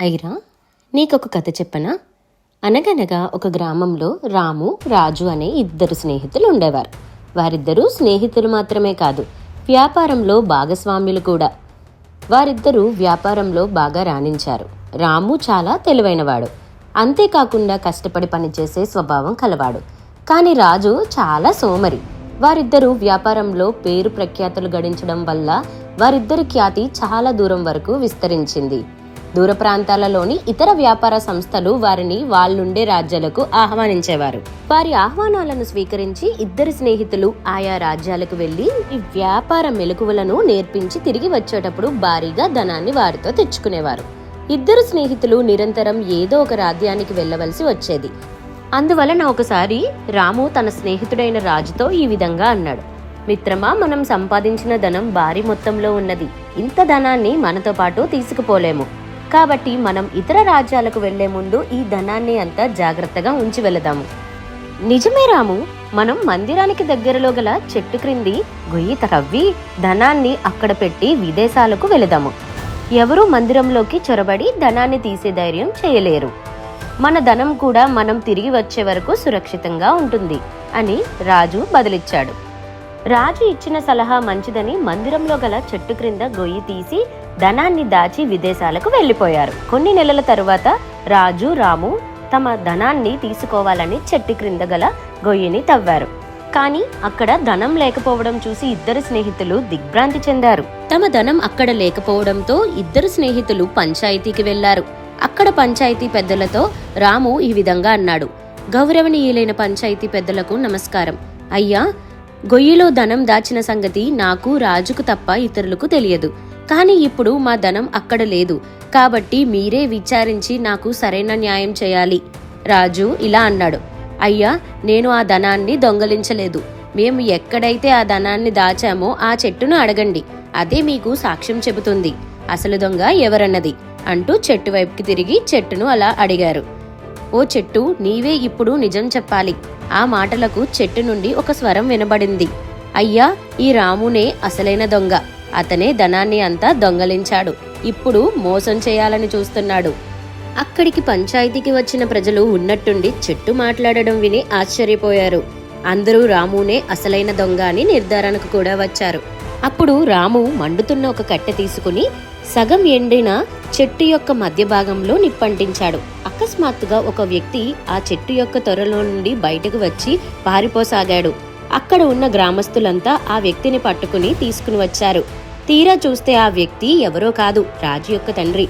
ఐరా నీకొక కథ చెప్పనా? అనగనగా ఒక గ్రామంలో రాము రాజు అనే ఇద్దరు స్నేహితులు ఉండేవారు వారిద్దరూ స్నేహితులు మాత్రమే కాదు వ్యాపారంలో భాగస్వామ్యులు కూడా. వారిద్దరూ వ్యాపారంలో బాగా రాణించారు. రాము చాలా తెలివైనవాడు. అంతేకాకుండా కష్టపడి పనిచేసే స్వభావం కలవాడు. కానీ రాజు చాలా సోమరి. వారిద్దరూ వ్యాపారంలో పేరు ప్రఖ్యాతులు గడించడం వల్ల వారిద్దరి ఖ్యాతి చాలా దూరం వరకు విస్తరించింది. దూర ప్రాంతాలలోని ఇతర వ్యాపార సంస్థలు వారిని వాళ్ళుండే రాజ్యాలకు ఆహ్వానించేవారు. వారి ఆహ్వానాలను స్వీకరించి ఇద్దరు స్నేహితులు ఆయా రాజ్యాలకు వెళ్ళి ఈ వ్యాపార మెలకువలను నేర్పించి తిరిగి వచ్చేటప్పుడు భారీగా ధనాన్ని వారితో తెచ్చుకునేవారు. ఇద్దరు స్నేహితులు నిరంతరం ఏదో ఒక రాజ్యానికి వెళ్ళవలసి వచ్చేది. అందువలన ఒకసారి రాము తన స్నేహితుడైన రాజుతో ఈ విధంగా అన్నాడు. మిత్రమా మనం సంపాదించిన ధనం భారీ మొత్తంలో ఉన్నది. ఇంత ధనాన్ని మనతో పాటు తీసుకుపోలేము. కాబట్టి మనం ఇతర రాజ్యాలకు వెళ్ళే ముందు ఈ ధనాన్ని అంతా జాగ్రత్తగా ఉంచి వెళదాము. నిజమే రాము మనం మందిరానికి దగ్గరలో గల చెట్టు క్రింది గొయ్యి తవ్వి ధనాన్ని అక్కడ పెట్టి విదేశాలకు వెళదాము. ఎవరూ మందిరంలోకి చొరబడి ధనాన్ని తీసే ధైర్యం చేయలేరు. మన ధనం కూడా మనం తిరిగి వచ్చే వరకు సురక్షితంగా ఉంటుంది అని రాజు బదిలిచ్చాడు. రాజు ఇచ్చిన సలహా మంచిదని మందిరంలో గల చెట్టు క్రింద గొయ్యి తీసి ధనాన్ని దాచి విదేశాలకు వెళ్ళిపోయారు. కొన్ని నెలల తరువాత రాజు రాము తమ ధనాన్ని తీసుకోవాలని చెట్టు క్రింద గల గొయ్యిని తవ్వారు. కానీ అక్కడ ధనం లేకపోవడం చూసి ఇద్దరు స్నేహితులు దిగ్భ్రాంతి చెందారు. తమ ధనం అక్కడ లేకపోవడంతో ఇద్దరు స్నేహితులు పంచాయతీకి వెళ్ళారు. అక్కడ పంచాయతీ పెద్దలతో రాము ఈ విధంగా అన్నాడు. గౌరవనీయులైన పంచాయతీ పెద్దలకు నమస్కారం. అయ్యా గొయ్యిలో ధనం దాచిన సంగతి నాకు రాజుకు తప్ప ఇతరులకు తెలియదు. కానీ ఇప్పుడు మా ధనం అక్కడ లేదు. కాబట్టి మీరే విచారించి నాకు సరైన న్యాయం చేయాలి. రాజు ఇలా అన్నాడు. అయ్యా నేను ఆ ధనాన్ని దొంగలించలేదు. మేము ఎక్కడైతే ఆ ధనాన్ని దాచామో ఆ చెట్టును అడగండి. అదే మీకు సాక్ష్యం చెబుతుంది. అసలు దొంగ ఎవరన్నది? అంటూ చెట్టు వైపుకి తిరిగి చెట్టును అలా అడిగారు. ఓ చెట్టు నీవే ఇప్పుడు నిజం చెప్పాలి. ఆ మాటలకు చెట్టు నుండి ఒక స్వరం వినబడింది. అయ్యా ఈ రామునే అసలైన దొంగ. అతనే ధనాన్ని అంతా దొంగలించాడు. ఇప్పుడు మోసం చేయాలని చూస్తున్నాడు. అక్కడికి పంచాయతీకి వచ్చిన ప్రజలు ఉన్నట్టుండి చెట్టు మాట్లాడడం విని ఆశ్చర్యపోయారు. అందరూ రామునే అసలైన దొంగ అని నిర్ధారణకు కూడా వచ్చారు. అప్పుడు రాము మండుతున్న ఒక కట్టె తీసుకుని సగం ఎండిన చెట్టు యొక్క మధ్య భాగంలో నిప్పంటించాడు. అకస్మాత్తుగా ఒక వ్యక్తి ఆ చెట్టు యొక్క త్వరలో నుండి బయటకు వచ్చి పారిపోసాగాడు. అక్కడ ఉన్న గ్రామస్తులంతా ఆ వ్యక్తిని పట్టుకుని తీసుకుని వచ్చారు. తీరా చూస్తే ఆ వ్యక్తి ఎవరో కాదు రాజు యొక్క తండ్రి.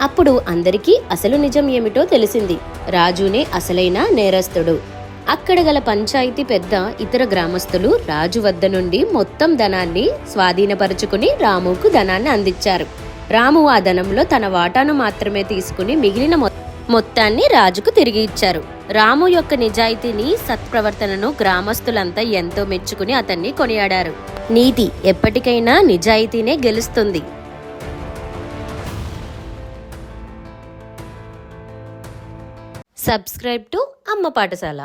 అప్పుడు అందరికీ అసలు నిజం ఏమిటో తెలిసింది. రాజునే అసలైన నేరస్తుడు. అక్కడ గల పంచాయతీ పెద్ద ఇతర గ్రామస్తులు రాజు వద్ద నుండి మొత్తం ధనాన్ని స్వాధీనపరుచుకుని రాముకు ధనాన్ని అందించారు. రాము ఆ ధనంలో తన వాటాను మాత్రమే తీసుకుని మిగిలిన మొత్తం మొత్తాన్ని రాజుకు తిరిగి ఇచ్చారు. రాము యొక్క నిజాయితీని సత్ప్రవర్తనను గ్రామస్తులంతా ఎంతో మెచ్చుకుని అతన్ని కొనియాడారు. నీతి ఎప్పటికైనా నిజాయితీనే గెలుస్తుంది. సబ్స్క్రైబ్ టు అమ్మ పాఠశాల.